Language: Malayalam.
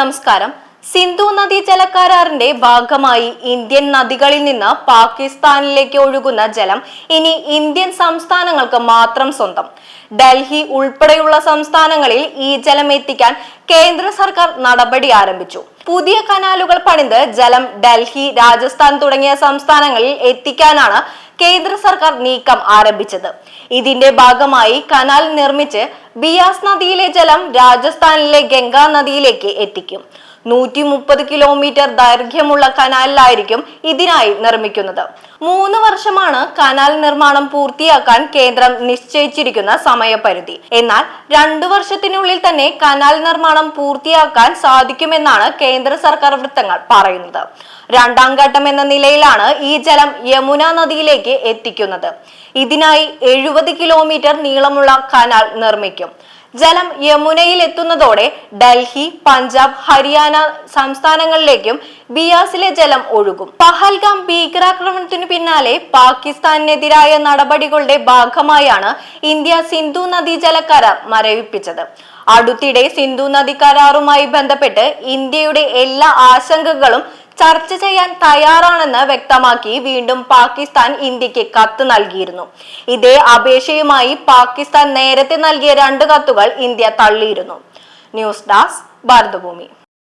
നമസ്കാരം. സിന്ധു നദി ജലകരാറിന്റെ ഭാഗമായി ഇന്ത്യൻ നദികളിൽ നിന്ന് പാകിസ്ഥാനിലേക്ക് ഒഴുകുന്ന ജലം ഇനി ഇന്ത്യൻ സംസ്ഥാനങ്ങൾക്ക് മാത്രം സ്വന്തം. ഡൽഹി ഉൾപ്പെടെയുള്ള സംസ്ഥാനങ്ങളിൽ ഈ ജലം എത്തിക്കാൻ കേന്ദ്ര സർക്കാർ നടപടി ആരംഭിച്ചു. പുതിയ കനാലുകൾ പണിത് ജലം ഡൽഹി രാജസ്ഥാൻ തുടങ്ങിയ സംസ്ഥാനങ്ങളിൽ എത്തിക്കാനാണ് കേന്ദ്ര സർക്കാർ നീക്കം ആരംഭിച്ചത്. ഇതിന്റെ ഭാഗമായി കനാൽ നിർമ്മിച്ച് ബിയാസ് നദിയിലെ ജലം രാജസ്ഥാനിലെ ഗംഗാ നദിയിലേക്ക് എത്തിക്കും. നൂറ്റി മുപ്പത് കിലോമീറ്റർ ദൈർഘ്യമുള്ള കനാലിലായിരിക്കും ഇതിനായി നിർമ്മിക്കുന്നത്. മൂന്ന് വർഷമാണ് കനാൽ നിർമ്മാണം പൂർത്തിയാക്കാൻ കേന്ദ്രം നിശ്ചയിച്ചിരിക്കുന്ന സമയപരിധി. എന്നാൽ രണ്ടു വർഷത്തിനുള്ളിൽ തന്നെ കനാൽ നിർമ്മാണം പൂർത്തിയാക്കാൻ സാധിക്കുമെന്നാണ് കേന്ദ്ര സർക്കാർ വൃത്തങ്ങൾ പറയുന്നത്. രണ്ടാം ഘട്ടം എന്ന നിലയിലാണ് ഈ ജലം യമുന നദിയിലേക്ക് എത്തിക്കുന്നത്. ഇതിനായി എഴുപത് കിലോമീറ്റർ നീളമുള്ള കനാൽ നിർമ്മിക്കും. ജലം യമുനയിൽ എത്തുന്നതോടെ ഡൽഹി പഞ്ചാബ് ഹരിയാന സംസ്ഥാനങ്ങളിലേക്കും ബിയാസിലെ ജലം ഒഴുകും. പഹൽഗാം ഭീകരാക്രമണത്തിനു പിന്നാലെ പാകിസ്ഥാനെതിരായ നടപടികളുടെ ഭാഗമായാണ് ഇന്ത്യ സിന്ധു നദീ ജല കരാർ മരവിപ്പിച്ചത്. അടുത്തിടെ സിന്ധു നദി കരാറുമായി ബന്ധപ്പെട്ട് ഇന്ത്യയുടെ എല്ലാ ആശങ്കകളും ചർച്ച ചെയ്യാൻ തയ്യാറാണെന്ന് വ്യക്തമാക്കി വീണ്ടും പാകിസ്ഥാൻ ഇന്ത്യയ്ക്ക് കത്ത് നൽകിയിരുന്നു. ഇതേ അപേക്ഷയുമായി പാകിസ്ഥാൻ നേരത്തെ നൽകിയ രണ്ട് കത്തുകൾ ഇന്ത്യ തള്ളിയിരുന്നു. News desk Bharathabhoomi.